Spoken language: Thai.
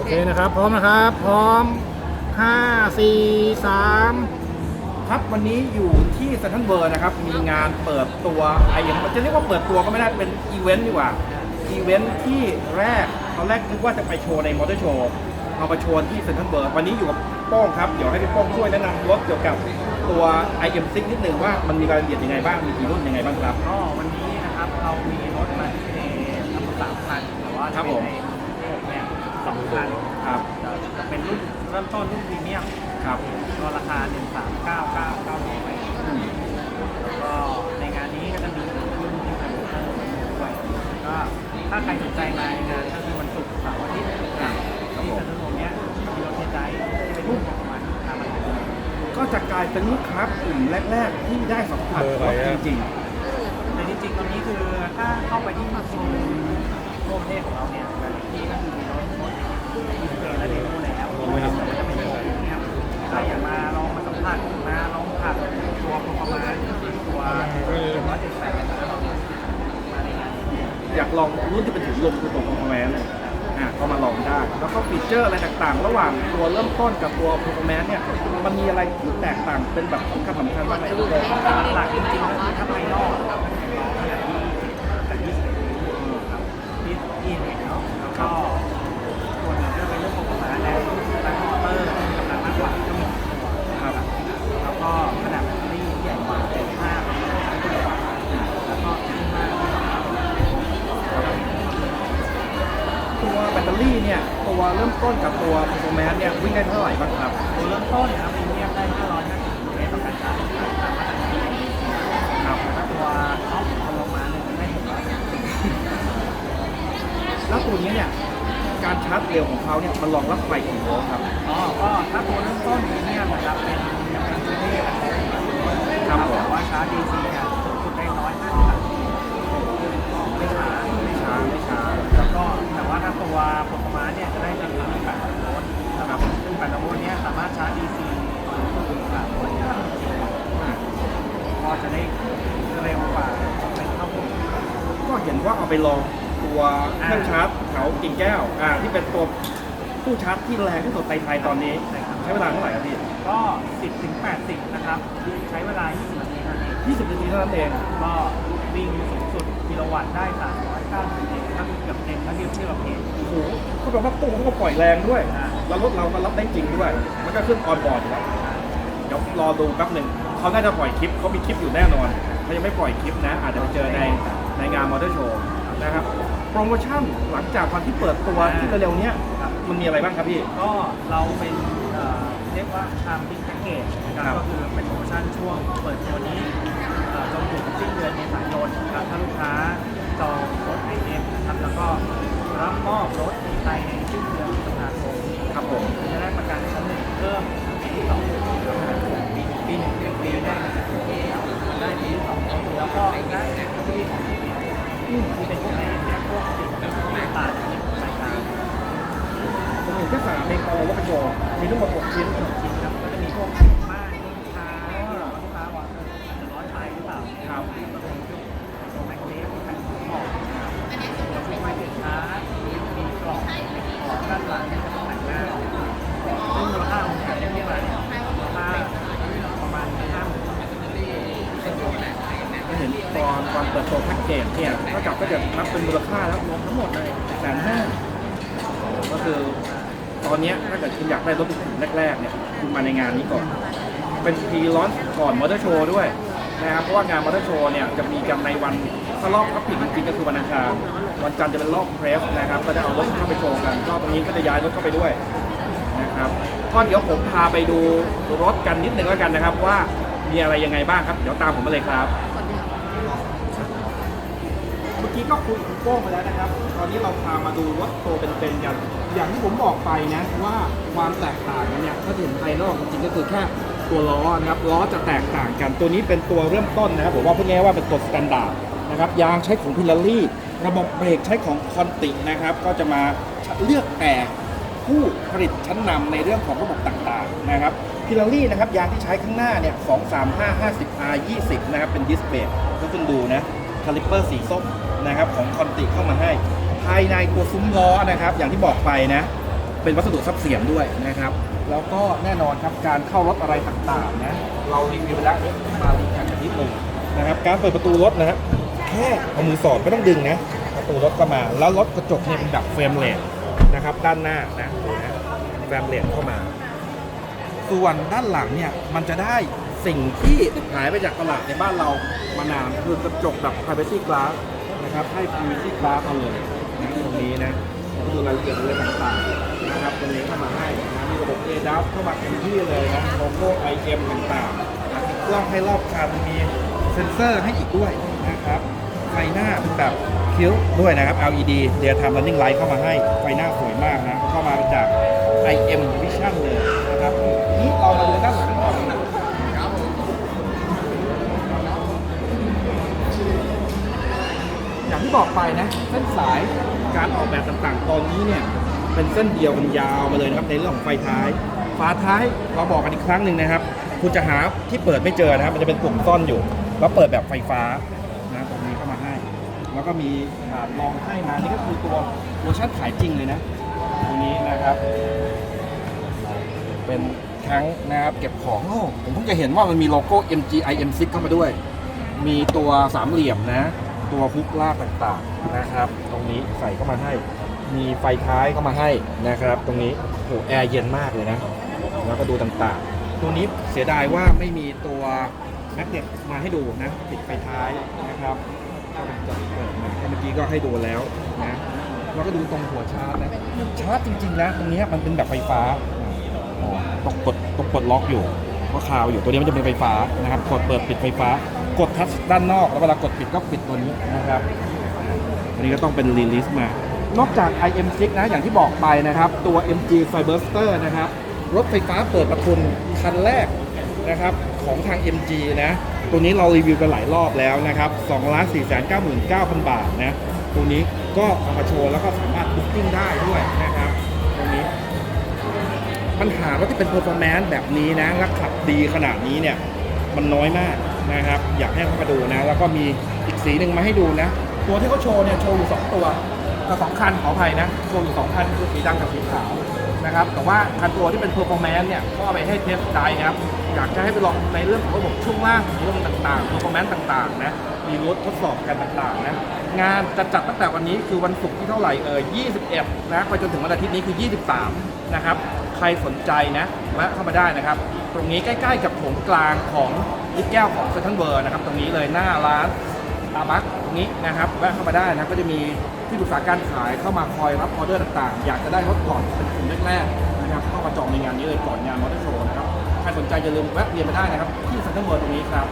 โอเคนะครับ พร้อมนะครับ พร้อม 5 4 3 ครับวันนี้อยู่ที่เซนทรัลเวิร์นะครับ มีงานเปิดตัวไอ้ยังมันจะเรียกว่าเปิดตัวก็ไม่ได้เป็นอีเวนต์ดีกว่าอีเวนต์ที่แรกตอนแรกนึกว่าจะไปโชว์ในมอเตอร์โชว์เอามาโชว์ที่เซนทรัลเวิร์วันนี้อยู่กับโป้งครับ เดี๋ยวให้พี่โป้งช่วยแนะนำรถเกี่ยวกับตัว IM6 นิดนึงว่ามันมีรายละเอียดยังไงบ้างมีกี่รุ่นยังไงบ้างครับก็วันนี้นะครับเรามีรถมาที่ในทั้งหมดสามคันแต่ว่าครัจะบเป็ผนมในหกเนี่ย สองคันครับจะจะเป็นรุ่นเริ่มต้นรุ่นพรีเมียมครับก็ราคา 1 3 9 9 9 0 0แล้วก็ในงานนี้ก็จะมีรุ่นที่เป็นมอเตอร์ด้วยก็ถ้าใครสนใจมาในงานก็คือวันศุกร์เสาร์อาทิตย์นะครับที่จะทั้งหมดเนี้ยมีรถเทใจที่เป็นรุ่นประมาณทำอะไรก็จะกลายเป็นลูกค้ากลุ่มแรก ๆ ที่ได้สัมผัสรถจริงแต่จริงๆตอนนี้คือถ้าเข้าไปที่โซนโลกเทศของเราเนี่ยหลายที่ก็คือมีรถรถมี เกและเดโมแล้วนะครับแต่ว่าจะเป็นโซนนี้ครับถ้าอยากมาลองมาสัมผัสมาลองขับตัวโปรประมาณตัวร้อยเจ็ดแปดแล้วเรามาในงานๆอยากลองรุ่นที่เป็นถุงลมคือตัวคอมแมนอะก็มาลองได้ แล้วก็ฟีเจอร์อะไรต่างๆ ระหว่างตัวเริ่มต้นกับตัว performance เนี่ย มันมีอะไรที่แตกต่างเป็นแบบสำคัญสำคัญบ้างไหมครับหลักๆจริงๆก็คือถ้าภายนอกครับล้อขนาดที่แต่ยี่สิบครับที่ที่เห็นเนาะแล้วก็ส่วนหนึ่งก็เป็นเรื่องของประแล้วแต่มอเตอร์ที่กำลังมากกว่าก็มีตัวครับแล้วก็ขนาดแบตเตอรี่ที่ใหญ่กว่า75ตัวแล้วก็ที่มาตัวแบตเตอรี่เนี่ยตัวเริ่มต้นกับตัว performance เนี่ยวิ่งได้เท่าไหร่บ้างครับ ตัวเริ่มต้นนะครับพรีเมียมได้550เมตรต่อการชาร์จตามมาตรฐานครับถ้าตัวท็อปเอาลงมาเนี่ยได้600แล้วตัวนี้เนี่ย การชาร์จเร็วของเขาเนี่ยมันรองรับไฟกี่โวลต์ครับ อ๋อ ก็ถ้าตัวเริ่มต้นพรีเมียมนะครับเป็นอย่างเป็นชุดนี้นะครับครับผมแต่ว่าชาร์จ DC เนี่ยสูงสุดได้150ไม่ช้าไม่ช้าช้าไม่ช้าแล้วก็แต่ว่าถ้าตัวโปรประมาณเนี่ยจะได้เป็น8โวลต์นะครับซึ่ง8โวลต์เนี้ยสามารถชาร์จ DC ถึง3โวลต์ก็จะได้เร็วกว่าเป็นเท่าพวกก็เห็นว่าเอาไปลองตัวเครื่องชาร์จ แถวกิ่งแก้วอ่าที่เป็นตัวผู้ชาร์จที่แรงที่สุดในไทยตอนนี้ ใช่ครับ ใช้เวลาเท่าไหร่ครับพี่ ก็ 10ถึง80 นะครับ ใช้เวลา 20 นาทีเท่านั้นเอง20นาทีเท่านั้นเองก็วิ่งสูงสุดกิโลวัตต์ได้ 390เองถ้าเกือบเต็มถ้าเทียบเทียบกับเพจ โอ้โหเขาบอกว่าตู้เขาก็ปล่อยแรงด้วย อ่า แล้วรถเราก็รับได้จริงด้วย มันก็ขึ้นออนบอร์ดอยู่แล้ว เดี๋ยวรอดูแป๊บหนึ่ง เขาน่าจะปล่อยคลิปเขามีคลิปอยู่แน่นอนเขายังไม่ปล่อยคลิปนะ อาจจะไปเจอในในงานมอเตอร์โชว์นะครับ โปรโมชั่นหลังจากวันที่เปิดตัวที่เร็วๆเนี้ยครับมันมีอะไรบ้างครับพี่ ก็เราเป็นเอ่อเรียกว่าทำบิ๊กแพ็กเกจนะคครัรับบก็คือเป็นโปรโมชั่นช่วงเปิดตัวนี้เอ่อจนถึงสิ้นเดือนเมษายนนะครับถ้าลูกค้าจองรถไอเอ็มนะครับแล้วก็รับมอบรถภายในสิ้นเดือนพฤษภาคมครับผมจะได้ประกันชั้นหนึ่งเพิ่มปีที่สองปีปี เห็นตอนตอนเปิดตัวแพ็กเกจเนี่ยเท่ากับก็จะนับเป็นมูลค่าแล้วรวมทั้งหมดเลยแสนห้าก็คือตอนนี้ถ้าเกิดคุณอยากได้รถแรกๆเนี่ยคุณมาในงานนี้ก่อน เป็นพรีลอนก่อนมอเตอร์โชว์ด้วยนะครับเพราะว่างานมอเตอร์โชว์เนี่ยจะมีกันในวันถ้ารอบพับผิดจริงๆก็คือวันอังคารวันจันทร์จะเป็นรอบเพรสนะครับ ก็จะเอารถเข้าไปโชว์กันรอบนี้ก็จะย้ายรถเข้าไปด้วยนะครับก็เดี๋ยวผมพาไปดูรถกันนิดนึงแล้วกันนะครับ ว่ามีอะไรยังไงบ้างครับ เดี๋ยวตามผมมาเลยครับ เมื่อกี้ก็คุยกับคุณโป้งไปแล้วนะครับ ตอนนี้เราพามาดูรถตัวเป็นๆกัน อย่างที่ผมบอกไปนะว่าความแตกต่างเนี่ยถ้าเห็นภายนอกจริงๆก็คือแค่ตัวล้อนะครับล้อจะแตกต่างกัน ตัวนี้เป็นตัวเริ่มต้นนะครับผมว่าพูดง่ายๆว่าเป็นตัวสแตนดาร์ดนะครับยางใช้ของพิลารี่ระบบเบรกใช้ของคอนตินะครับ ก็จะมาเลือกแต่ผู้ผลิตชั้นนำในเรื่องของระบบต่างๆนะครับพิลารี่นะครับยางที่ใช้ข้างหน้าเนี่ย2 3 5 50 R 20 นะครับเป็นดิสเบรกก็คุณดูนะ คาลิปเปอร์สีส้มนะครับของคอนติเข้ามาให้ ภายในตัวซุ้มล้อนะครับอย่างที่บอกไปนะเป็นวัสดุซับเสียงด้วยนะครับ แล้วก็แน่นอนครับการเข้ารถอะไรต่างๆนะเรารีวิวแล้วมารีกันนิดนึงนะครับการเปิดประตูรถนะครับแค่เอามือสอดไม่ต้องดึงนะประตูรถก็มาแล้วรถกระจกเนี่ยเป็นแบบเฟรมเลสนะครับด้านหน้านะดูนะเฟรมเลสเข้ามา ส่วนด้านหลังเนี่ยมันจะได้ สิ่งที่หายไปจากตลาดในบ้านเรามานานคือกระจกแบบ privacy glass นะครับให้ privacy glass มาเลยนะตรงนี้นะก็ดูรายละเอียดอะไรต่างๆนะครับตรงนี้เข้ามาให้นะมีระบบ ADAS เข้ามาเต็มที่เลยนะโลโก้ IM ต่างๆนะกล้องให้รอบคันมีเซ็นเซอร์ให้อีกด้วยนะครับไฟหน้าเป็นแบบคิ้วด้วยนะครับ LED เดียทำ running light เข้ามาให้ไฟหน้าสวยมากนะเข้ามาจาก IM Vision เลยนะครับนี่เรามาดูด้านหลังก่อนอย่าง ที่บอกไปนะ เส้นสายการออกแบบต่างๆ ตอนนี้เนี่ย เป็นเส้นเดียวกันยาวมาเลยนะครับในเรื่องของไฟท้ายฝาท้ายเราบอกกันอีกครั้งหนึ่งนะครับ คุณจะหาที่เปิดไม่เจอนะครับ มันจะเป็นปุ่มซ่อนอยู่ แล้วเปิดแบบไฟฟ้านะตรงนี้เข้ามาให้ แล้วก็มีลองให้มานี่ก็คือตัวเวอร์ชันขายจริงเลยนะตรงนี้นะครับ เป็นแท้งนะครับเก็บของโอ้ผมเพิ่งจะเห็นว่ามันมีโลโก้ MGI M6 เข้ามาด้วย มีตัวสามเหลี่ยมนะ ตัวฮุกลากต่างๆนะครับ ตรงนี้ใส่เข้ามาให้ มีไฟท้ายเข้ามาให้นะครับ ตรงนี้โอ้แอร์เย็นมากเลยนะ แล้วก็ดูต่างๆ ตัวนี้เสียดายว่าไม่มีตัวแมกเนตมาให้ดูนะติดไฟท้ายนะครับก็เป็นจะเปิดมาเมื่อกี้ก็ให้ดูแล้วนะแล้วก็ดูตรงหัวชาร์จนะชาร์จจริงๆนะตรงนี้มันเป็นแบบไฟฟ้าอ๋อต้องกดต้องกดล็อกอยู่ก็คาวอยู่ตัวนี้มันจะเป็นไฟฟ้านะครับ กดเปิดปิดไฟฟ้า กดทัชด้านนอก แล้วเวลากดปิดก็ปิดตัวนี้นะครับอันนี้ก็ต้องเป็นรีลิสมา นอกจาก IM6 นะอย่างที่บอกไปนะครับ ตัว MG Fiberster นะครับ รถไฟฟ้าเปิดประทุนคันแรกนะครับของทาง MG นะ ตัวนี้เรารีวิวกันหลายรอบแล้วนะครับ2 4 9 9 0 0 0 บาทนะ ตัวนี้ก็เอามาโชว์แล้วก็สามารถบุ๊กิ้งได้ด้วยนะครับตรงนี้ ปัญหารถที่เป็น performance แบบนี้นะและขับดีขนาดนี้เนี่ย มันน้อยมาก นะครับ อยากให้เข้ามาดูนะ แล้วก็มีอีกสีหนึ่งมาให้ดูนะ ตัวที่เขาโชว์เนี่ยโชว์อยู่2ตัวกับสองคันขออภัยนะโชว์อยู่2คันคือสีดำกับสีขาวนะครับแต่ว่าคันตัวที่เป็น performance เนี่ยก็เอาไปให้เทสได้นะครับอยากจะให้ไปลองในเรื่องของระบบช่วงล่างเรื่องต่างๆ performance ต่างๆนะมีรถทดสอบกันต่างๆนะงานจะจัดตั้งแต่วันนี้คือวันศุกร์ที่เท่าไหร่เอ่ย21 นะไปจนถึงวันอาทิตย์นี้คือ 23 นะครับ ใครสนใจนะแวะเข้ามาได้นะครับ ตรงนี้ใกล้ๆกับโถงกลางของลิฟแก้วของเซนทรัลเวิร์นะครับ ตรงนี้เลยหน้าร้านตาบักตรงนี้นะครับ แวะเข้ามาได้นะก็จะมีที่ปรึกษาการขายเข้ามาคอยรับออเดอร์ต่างๆ อยากจะได้รถก่อนเป็นกลุ่มแรกๆนะครับเข้ามาจองในงานนี้เลยก่อนงานมอเตอร์โชว์นะครับ ใครสนใจอย่าลืมแวะเวียนมาได้นะครับ ที่เซนทรัลเวิร์ตรงนี้ครับ